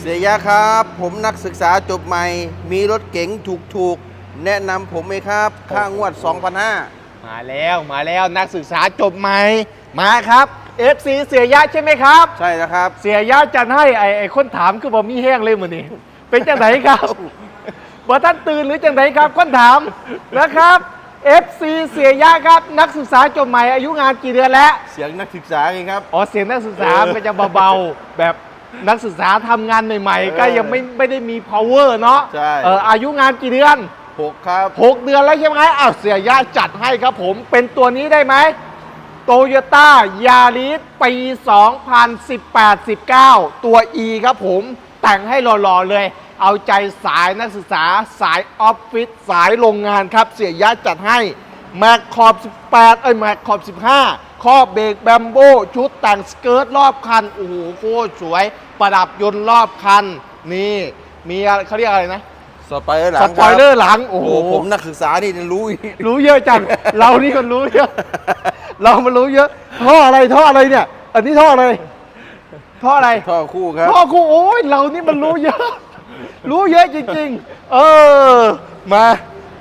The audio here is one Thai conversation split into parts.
เสียยะครับ ผมนักศึกษาจบใหม่ มีรถเก๋งถูกๆ แนะนำผมไหมครับ ค่างวด 2,500 มาแล้วมาแล้วนักศึกษาจบใหม่ มาครับ FC เสียยะใช่ไหมครับ ใช่แล้วครับ เสียยะจันให้ไอ้ไอ้คนถามคือบอกมีแห้งเลยเหมือนนี่เป็นจังไหนครับบ่ท่านตื่นหรือจังไหนครับคนถามนะครับ FC เสียยะครับนักศึกษาจบใหม่อายุงานกี่เดือนแล้ว เสียงนักศึกษาไงครับ อ๋อเสียงนักศึกษาเออมันจะเบาๆ แบบ นักศึกษาทำงานใหม่เออๆก็ยังไม่ไม่ได้มี power เนาะใช่ เอออายุงานกี่เดือน6ครับ 6 เดือนแล้วใช่ไหมอ้าวเสียยะจัดให้ครับผม เป็นตัวนี้ได้ไหมโตโยต้ายาริสปี 2018-19 ตัว E ครับผม แต่งให้หล่อๆเลย เอาใจสายนักศึกษาสายออฟฟิศสายโรงงานครับ เสียยะจัดให้ แม็กขอบ 18 เอ้ยแม็กขอบ 15 ข้อเบรกแบมโบชุดแต่งสเกิร์ตรอบคัน โอ้โหโคตรสวย ประดับยนต์รอบคัน นี่ มีอะไรเขาเรียกอะไรนะสปอยเลอร์หลังสครับปอยเลอร์หลัง โอ้โอ้โหโห ผมนักศึกษานี่รู้อีกรู้เยอะจัง เรานี่มันรู้เยอะ เรามันรู้เยอะ ท่ออะไรท่ออะไรเนี่ย อันนี้ท่ออะไร ท่ออะไร ท่อคู่ครับ ท่อคู่ โอ้ยเรานี่มันรู้เยอะ รู้เยอะจริง ๆ เออ มา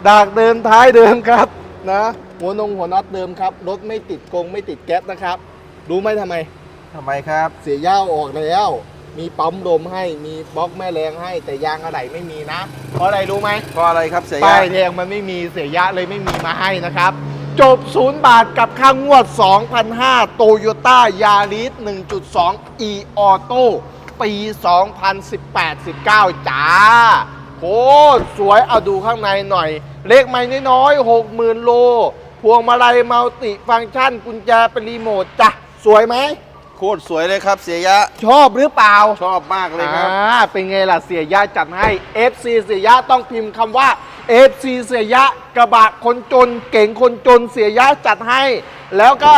ดากเดิมท้ายเดิมครับนะ หัวนงหัวน็อตเดิมครับ รถไม่ติดกงไม่ติดแก๊สนะครับ รู้ไหมทำไม ทำไมครับ เสียย่าออกแล้ว มีปั๊มลมให้มีบล็อกแม่แรงให้แต่ยางอะไหล่ไม่มีนะ เพราะอะไรรู้ไหมเพราะอะไรครับเสียป้ายะแดงมันไม่มีเสียยะเลยไม่มีมาให้นะครับ จบ0บาทกับค่างวด2,500โตโยต้ายาริส1.2 e auto ปี 2018-19 จ้าโคตรสวยเอาดูข้างในหน่อย เลขไม่น้อยๆ 60,000 โล พวงมาลัยมัลติฟังก์ชันกุญแจเป็นรีโมทจ้ะสวยไหม โคตรสวยเลยครับ เสียยะ ชอบหรือเปล่า ชอบมากเลยครับ อ่า เป็นไงล่ะเสียยะจัดให้ FC เสียยะต้องพิมพ์คำว่า FC เสียยะกระบะคนจน เก่งคนจนเสียยะจัดให้ แล้วก็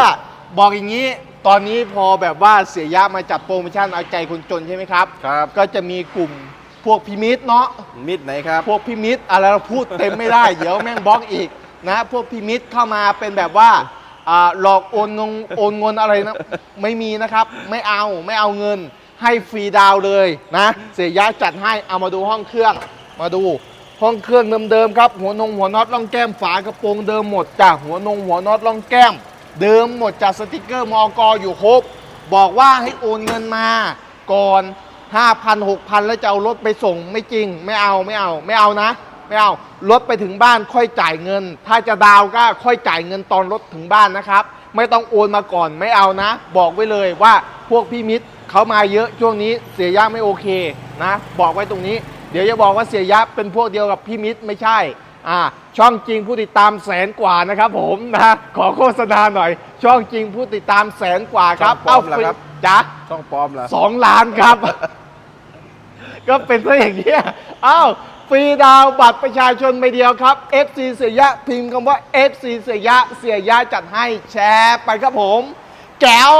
บอกอย่างนี้ ตอนนี้พอแบบว่าเสียยะมาจัดโปรโมชั่นเอาใจคนจนใช่ไหมครับ ครับ ก็จะมีกลุ่มพวกพิมิตรเนาะ มิดไหนครับ พวกพิมิตรอะไรเราพูดเต็มไม่ได้ เดี๋ยวแม่งบล็อกอีก นะพวกพิมิตเข้ามาเป็นแบบว่าอ่าหลอกโอนงงโอนเงินอะไรนะไม่มีนะครับ ไม่เอาไม่เอาเงิน ให้ฟรีดาวน์เลยนะ เสียยะจัดให้เอามาดูห้องเครื่อง มาดูห้องเครื่องเดิมๆครับ หัวนงหัวน็อตล่องแก้มฝากระโปรงเดิมหมดจ้ะหัวนงหัวน็อตล่องแก้ม เดิมหมดจากสติกเกอร์มอกอยู่ครบบอกว่าให้โอนเงินมาก่อน 5,000 6,000 แล้วจะเอารถไปส่งไม่จริง ไม่เอาไม่เอาไม่เอานะ ไม่เอารถไปถึงบ้านค่อยจ่ายเงิน ถ้าจะดาวน์ก็ค่อยจ่ายเงินตอนรถถึงบ้านนะครับ ไม่ต้องโอนมาก่อนไม่เอานะ บอกไว้เลยว่าพวกพี่มิตรเขามาเยอะช่วงนี้เสียยะไม่โอเคนะ บอกไว้ตรงนี้ เดี๋ยวจะบอกว่าเสียยะเป็นพวกเดียวกับพี่มิตรไม่ใช่อ่าช่องจริงผู้ติดตามแสนกว่านะครับผมนะขอโฆษณาหน่อย ช่องจริงผู้ติดตามแสนกว่าครับช่องปลอมเหรอครับ จ๊ะช่องปลอมเหรอ สองล้านครับ ก็เป็นซะอย่างนี้ยอ้าว ฟรีดาวบัตรประชาชนใบเดียวครับ FC เสียยะพิมพ์คำว่า FC เสียยะเสียยะจัดให้แชร์ไปครับผม แก้ว